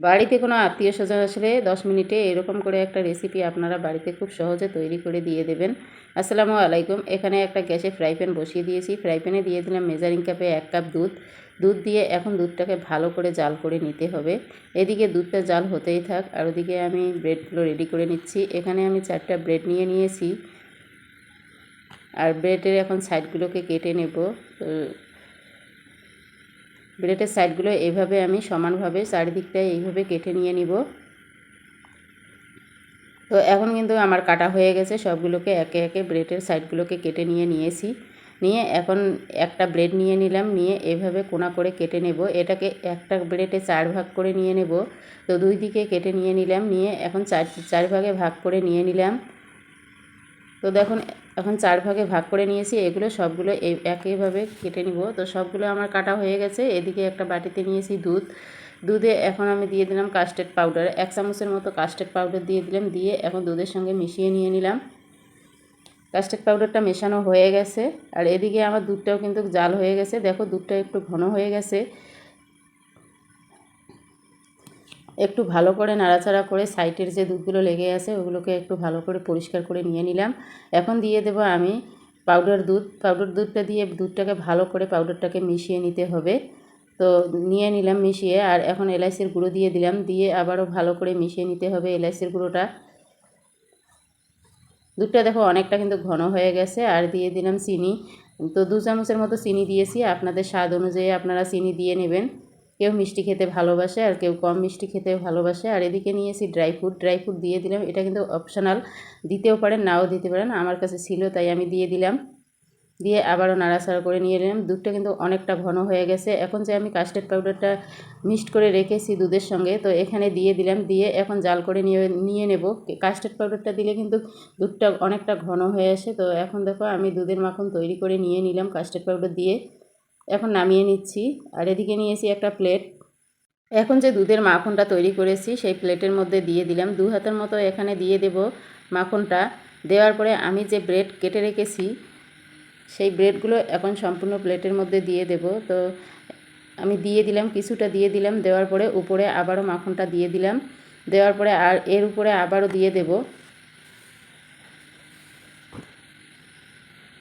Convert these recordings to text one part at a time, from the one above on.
বাড়িতে কোনো আত্মীয় স্বজন আসলে দশ মিনিটে এরকম করে একটা রেসিপি আপনারা বাড়িতে খুব সহজে তৈরি করে দিয়ে দেবেন। আসসালামু আলাইকুম, এখানে একটা গ্যাসে ফ্রাই প্যান বসিয়ে দিয়েছি। ফ্রাই প্যানে দিয়ে দিলাম মেজারিং কাপে এক কাপ দুধ। দুধ দিয়ে এখন দুধটাকে ভালো করে জাল করে নিতে হবে। এদিকে দুধটা জাল হতেই থাক, আর ওদিকে আমি ব্রেডগুলো রেডি করে নিচ্ছি। এখানে আমি চারটা ব্রেড নিয়ে নিয়েছি। আর ব্রেডের এখন সাইডগুলোকে কেটে নেব। তো ব্রেডের সাইডগুলো এইভাবে আমি সমানভাবে চারিদিকটায় এইভাবে কেটে নিয়ে নিব। তো এখন কিন্তু আমার কাটা হয়ে গেছে, সবগুলোকে একে একে ব্রেডের সাইডগুলোকে কেটে নিয়ে নিয়েছি। নিয়ে এখন একটা ব্রেড নিয়ে নিলাম, নিয়ে এভাবে কোনা করে কেটে নেব। এটাকে একটা ব্রেডে চার ভাগ করে নিয়ে নেব। তো দুই দিকে কেটে নিয়ে নিলাম, নিয়ে এখন চার চার ভাগে ভাগ করে নিয়ে নিলাম। তো দেখুন এখন চার ভাগে ভাগ করে নিয়েছি, এগুলো সবগুলো একইভাবে কেটে নিব। তো সবগুলো আমার কাটা হয়ে গেছে, এদিকে একটা বাটিতে নিয়েছি দুধ। দুধে এখন আমি দিয়ে দিলাম কাস্টার্ড পাউডার এক চামচের মতো কাস্টার্ড পাউডার দিয়ে দিলাম, দিয়ে এখন দুধের সঙ্গে মিশিয়ে নিয়ে নিলাম। কাস্টার্ড পাউডারটা মেশানো হয়ে গেছে, আর এদিকে আমার দুধটাও কিন্তু জাল হয়ে গেছে। দেখো দুধটা একটু ঘন হয়ে গেছে। একটু ভালো করে নাড়াচাড়া করে সাইডের যে দুধগুলো লেগে আছে ওগুলোকে একটু ভালো করে পরিষ্কার করে নিয়ে নিলাম। এখন দিয়ে দেবো আমি পাউডার দুধ। পাউডার দুধটা দিয়ে দুধটাকে ভালো করে পাউডারটাকে মিশিয়ে নিতে হবে। তো নিয়ে নিলাম মিশিয়ে আর এখন এলাইচের গুঁড়ো দিয়ে দিলাম। দিয়ে আবারও ভালো করে মিশিয়ে নিতে হবে এলাইচের গুঁড়োটা। দুধটা দেখো অনেকটা কিন্তু ঘন হয়ে গেছে আর দিয়ে দিলাম চিনি। তো দু চামচের মতো চিনি দিয়েছি। আপনাদের স্বাদ অনুযায়ী আপনারা চিনি দিয়ে নেবেন। কেউ মিষ্টি খেতে ভালোবাসে আর কেউ কম মিষ্টি খেতে ভালোবাসে। আর এদিকে নিয়েছি ড্রাই ফ্রুট ড্রাই ফ্রুট দিয়ে দিলাম। এটা কিন্তু অপশনাল দিতেও পারেন, নাও দিতে পারেন। আমার কাছে ছিল, তাই আমি দিয়ে দিলাম। দিয়ে আবারও নাড়াচাড়া করে নিয়ে নিলাম দুধটা কিন্তু অনেকটা ঘন হয়ে গেছে। এখন যে আমি কাস্টার্ড পাউডারটা মিক্সড করে রেখেছি দুধের সঙ্গে, তো এখানে দিয়ে দিলাম। দিয়ে এখন জাল করে নিয়ে নিয়ে নেব। কাস্টার্ড পাউডারটা দিলে কিন্তু দুধটা অনেকটা ঘন হয়ে আসে। তো এখন দেখো, আমি দুধের মাখন তৈরি করে নিয়ে নিলাম কাস্টার্ড পাউডার দিয়ে। এখন নামিয়ে নিচ্ছি। আর এদিকে নিয়েছি একটা প্লেট এখন যে দুধের মাখনটা তৈরি করেছি, সেই প্লেটের মধ্যে দিয়ে দিলাম। দু হাতের মতো এখানে দিয়ে দেব মাখনটা। দেওয়ার পরে আমি যে ব্রেড কেটে রেখেছি, সেই ব্রেডগুলো এখন সম্পূর্ণ প্লেটের মধ্যে দিয়ে দেব। তো আমি দিয়ে দিলাম, কিছুটা দিয়ে দিলাম। দেওয়ার পরে উপরে আবারও মাখনটা দিয়ে দিলাম। দেওয়ার পরে আর এর উপরে আবারও দিয়ে দেব।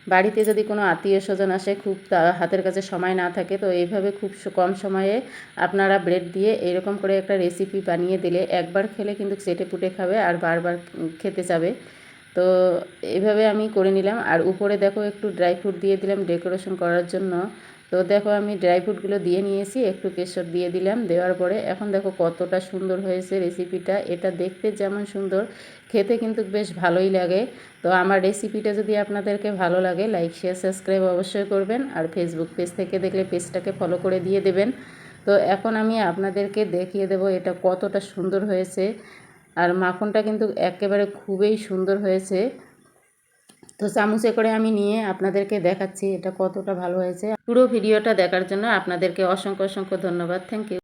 বাড়িতে যদি কোনো আত্মীয় স্বজন আসে, খুব হাতের কাছে সময় না থাকে, তো এইভাবে খুব কম সময়ে আপনারা ব্রেড দিয়ে এরকম করে একটা রেসিপি বানিয়ে দিলে একবার খেলে কিন্তু চেটে পুটে খাবে আর বারবার খেতে যাবে। তো এভাবে আমি করে নিলাম। আর উপরে দেখো একটু ড্রাই ফ্রুট দিয়ে দিলাম ডেকোরেশন করার জন্য। তো দেখো আমি ড্রাই ফ্রুটগুলো দিয়ে নিয়েছি, একটু কেশর দিয়ে দিলাম, দেওয়ার পরে এখন দেখো কতটা সুন্দর হয়েছে রেসিপিটা এটা দেখতে যেমন সুন্দর, খেতে কিন্তু বেশ ভালোই লাগে। তো আমার রেসিপিটা যদি আপনাদেরকে ভালো লাগে লাইক শেয়ার সাবস্ক্রাইব অবশ্যই করবেন আর ফেসবুক পেজ থেকে দেখলে পেজটাকে ফলো করে দিয়ে দেবেন। তো এখন আমি আপনাদেরকে দেখিয়ে দেব এটা কতটা সুন্দর হয়েছে। আর মাখনটা কিন্তু একেবারে খুবই সুন্দর হয়েছে। তো চামচে করে আমি নিয়ে আপনাদেরকে দেখাচ্ছি এটা কতটা ভালো হয়েছে। পুরো ভিডিওটা দেখার জন্য আপনাদেরকে অসংখ্য অসংখ্য ধন্যবাদ। Thank you